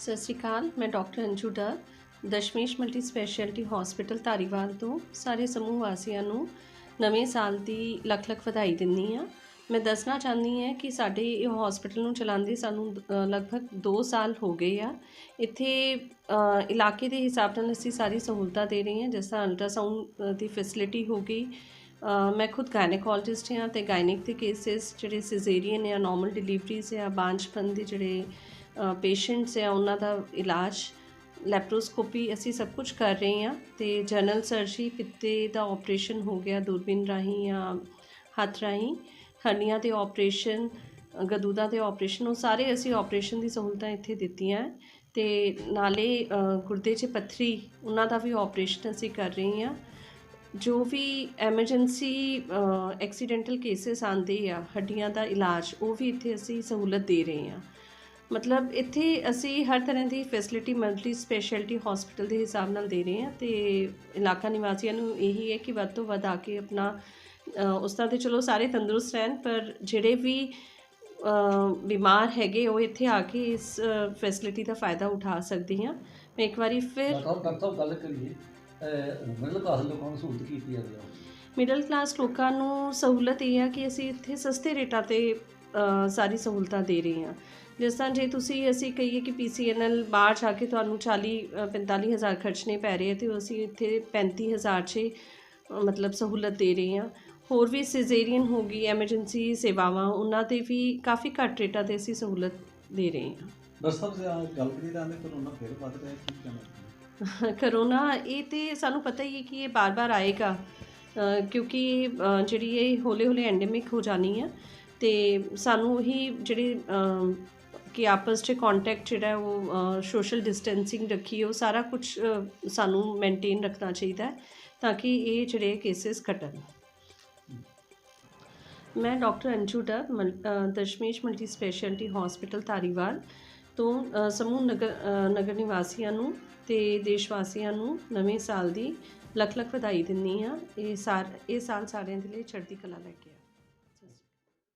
ਸਤਿ ਸ਼੍ਰੀ ਅਕਾਲ, ਮੈਂ ਡਾਕਟਰ ਅੰਜੂ ਡਰ Dashmesh multi speciality hospital Dhariwal ਤੋਂ। ਸਾਰੇ ਸਮੂਹ ਵਾਸੀਆਂ ਨੂੰ ਨਵੇਂ ਸਾਲ ਦੀ ਲੱਖ ਲੱਖ ਵਧਾਈ ਦਿੰਦੀ ਆ ਮੈਂ ਦੱਸਣਾ ਚਾਹੁੰਦੀ ਹਾਂ ਕਿ ਸਾਡੇ ਇਹ ਹਸਪੀਟਲ ਨੂੰ ਚਲਾਉਂਦੇ ਸਾਨੂੰ ਲਗਭਗ 2 ਸਾਲ ਹੋ ਗਏ ਆ। ਇੱਥੇ ਇਲਾਕੇ ਦੇ ਹਿਸਾਬ ਨਾਲ ਅਸੀਂ ਸਾਰੀ ਸਹੂਲਤਾਂ ਦੇ ਰਹੇ ਹਾਂ, ਜਿਸ ਤਰ੍ਹਾਂ ਅਲਟਰਾਸਾਊਂਡ ਦੀ ਫੈਸਿਲਿਟੀ ਹੋ ਗਈ। ਮੈਂ ਖੁਦ ਗਾਇਨੇਕੋਲੋਜਿਸਟ ਹਾਂ ਤੇ ਗਾਇਨਿਕ ਦੇ ਕੇਸਿਸ ਜਿਹੜੇ ਸਿਜ਼ੇਰੀਅਨ ਜਾਂ ਨਾਰਮਲ ਡਿਲੀਵਰੀਜ਼ ਜਾਂ ਬਾਂਝਪਨ ਦੇ ਜਿਹੜੇ ਪੇਸ਼ੈਂਟਸ ਆ ਉਹਨਾਂ ਦਾ ਇਲਾਜ ਲੈਪਰੋਸਕੋਪੀ ਅਸੀਂ ਸਭ ਕੁਝ ਕਰ ਰਹੇ ਹਾਂ ਅਤੇ ਜਨਰਲ ਸਰਜਰੀ ਪਿੱਤੇ ਦਾ ਆਪਰੇਸ਼ਨ ਹੋ ਗਿਆ ਦੂਰਬੀਨ ਰਾਹੀਂ ਜਾਂ ਹੱਥ ਰਾਹੀਂ ਹਰਨੀਆਂ ਦੇ ਆਪਰੇਸ਼ਨ ਗਦੂਦਾਂ ਦੇ ਆਪਰੇਸ਼ਨ ਉਹ ਸਾਰੇ ਅਸੀਂ ਆਪਰੇਸ਼ਨ ਦੀ ਸਹੂਲਤਾਂ ਇੱਥੇ ਦਿੱਤੀਆਂ ਅਤੇ ਨਾਲੇ ਗੁਰਦੇ 'ਚ ਪੱਥਰੀ, ਉਹਨਾਂ ਦਾ ਵੀ ਆਪਰੇਸ਼ਨ ਅਸੀਂ ਕਰ ਰਹੇ ਹਾਂ। ਜੋ ਵੀ ਐਮਰਜੈਂਸੀ ਐਕਸੀਡੈਂਟਲ ਕੇਸਿਸ ਆਉਂਦੇ ਆ, ਹੱਡੀਆਂ ਦਾ ਇਲਾਜ, ਉਹ ਵੀ ਇੱਥੇ ਅਸੀਂ ਸਹੂਲਤ ਦੇ ਰਹੇ ਹਾਂ। ਮਤਲਬ ਇੱਥੇ ਅਸੀਂ ਹਰ ਤਰ੍ਹਾਂ ਦੀ ਫੈਸਿਲਿਟੀ ਮਲਟੀ ਸਪੈਸ਼ਲਿਟੀ ਹਸਪੀਟਲ ਦੇ ਹਿਸਾਬ ਨਾਲ ਦੇ ਰਹੇ ਹਾਂ ਤੇ ਇਲਾਕਾ ਨਿਵਾਸੀਆਂ ਨੂੰ ਇਹੀ ਹੈ ਕਿ ਵੱਧ ਤੋਂ ਵੱਧ ਆ ਕੇ ਆਪਣਾ ਉਸ ਤਰ੍ਹਾਂ ਤੇ ਚਲੋ ਸਾਰੇ ਤੰਦਰੁਸਤ ਰਹਿਣ ਪਰ ਜਿਹੜੇ ਵੀ ਬਿਮਾਰ ਹੈਗੇ ਉਹ ਇੱਥੇ ਆ ਕੇ ਇਸ ਫੈਸਿਲਿਟੀ ਦਾ ਫਾਇਦਾ ਉਠਾ ਸਕਦੇ ਹਾਂ। ਮੈਂ ਇੱਕ ਵਾਰੀ ਫਿਰ ਡਾਕਟਰ ਸਾਹਿਬ ਡਾਕਟਰ ਸਾਹਿਬ ਗੱਲ ਕਰੀਏ ਮਿਡਲ ਕਲਾਸ ਲੋਕਾਂ ਨੂੰ ਸਹੂਲਤ ਕੀਤੀ ਜਾਂਦੀ ਹੈ ਮਿਡਲ ਕਲਾਸ ਲੋਕਾਂ ਨੂੰ ਸਹੂਲਤ ਇਹ ਆ ਕਿ ਅਸੀਂ ਇੱਥੇ ਸਸਤੇ ਰੇਟਾਂ ਤੇ ਸਾਰੀ ਸਹੂਲਤਾਂ ਦੇ ਰਹੇ ਹਾਂ। ਜਿਸ ਤਰ੍ਹਾਂ ਜੇ ਤੁਸੀਂ ਅਸੀਂ ਕਹੀਏ ਕਿ ਪੀਸੀਐਨਐਲ ਬਾਹਰ ਜਾ ਕੇ ਤੁਹਾਨੂੰ 40 ਅ, 45 ਹਜ਼ਾਰ ਖਰਚਣੇ ਪੈ ਰਹੇ ਤੇ ਅਸੀਂ ਇੱਥੇ 35 ਹਜ਼ਾਰ 'ਚ ਅ, ਮਤਲਬ ਸਹੂਲਤ ਦੇ ਰਹੇ ਹਾਂ। ਹੋਰ ਵੀ ਸਿਜ਼ੇਰੀਅਨ ਹੋ ਗਈ ਐਮਰਜੈਂਸੀ ਸੇਵਾਵਾਂ ਉਹਨਾਂ ਤੇ ਵੀ ਕਾਫੀ ਘੱਟ ਰੇਟਾਂ ਤੇ ਅਸੀਂ ਸਹੂਲਤ ਦੇ ਰਹੇ ਹਾਂ। ਡਾਕਟਰ ਸਾਹਿਬ ਗੱਲ ਕਰੀ ਤਾਂ ਕਰੋਨਾ ਫਿਰ ਵੱਧ ਰਿਹਾ ਕੀ ਕਹਿਣਾ ਕਰੋਨਾ ਇਹ ਤੇ ਸਾਨੂੰ ਪਤਾ ਹੀ ਹੈ ਕਿ ਇਹ ਬਾਰ-ਬਾਰ ਆਏਗਾ ਕਿਉਂਕਿ ਜਿਹੜੀ ਇਹ ਹੌਲੇ-ਹੌਲੇ ਐਂਡੇਮਿਕ ਹੋ ਜਾਣੀ ਹੈ। ਅਤੇ ਸਾਨੂੰ ਉਹੀ ਜਿਹੜੇ ਕਿ ਆਪਸ 'ਚ ਕੋਂਟੈਕਟ ਜਿਹੜਾ ਉਹ ਸੋਸ਼ਲ ਡਿਸਟੈਂਸਿੰਗ ਰੱਖੀ, ਉਹ ਸਾਰਾ ਕੁਝ ਸਾਨੂੰ ਮੇਨਟੇਨ ਰੱਖਣਾ ਚਾਹੀਦਾ ਤਾਂ ਕਿ ਇਹ ਜਿਹੜੇ ਕੇਸਿਸ ਘਟਣ। ਮੈਂ ਡਾਕਟਰ ਅੰਜੂ ਡਰ ਮਲ- Dashmesh multi speciality hospital Dhariwal ਤੋਂ ਸਮੂਹ ਨਗਰ ਨਗਰ ਨਿਵਾਸੀਆਂ ਨੂੰ ਤੇ ਦੇਸ਼ ਵਾਸੀਆਂ ਨੂੰ ਨਵੇਂ ਸਾਲ ਦੀ ਲੱਖ ਲੱਖ ਵਧਾਈ ਦਿੰਦੀ ਆ ਇਹ ਸਾਰ, ਇਹ ਸਾਲ ਸਾਰਿਆਂ ਦੇ ਲਈ ਚੜ੍ਹਦੀ ਕਲਾ ਲੈ ਕੇ ਆ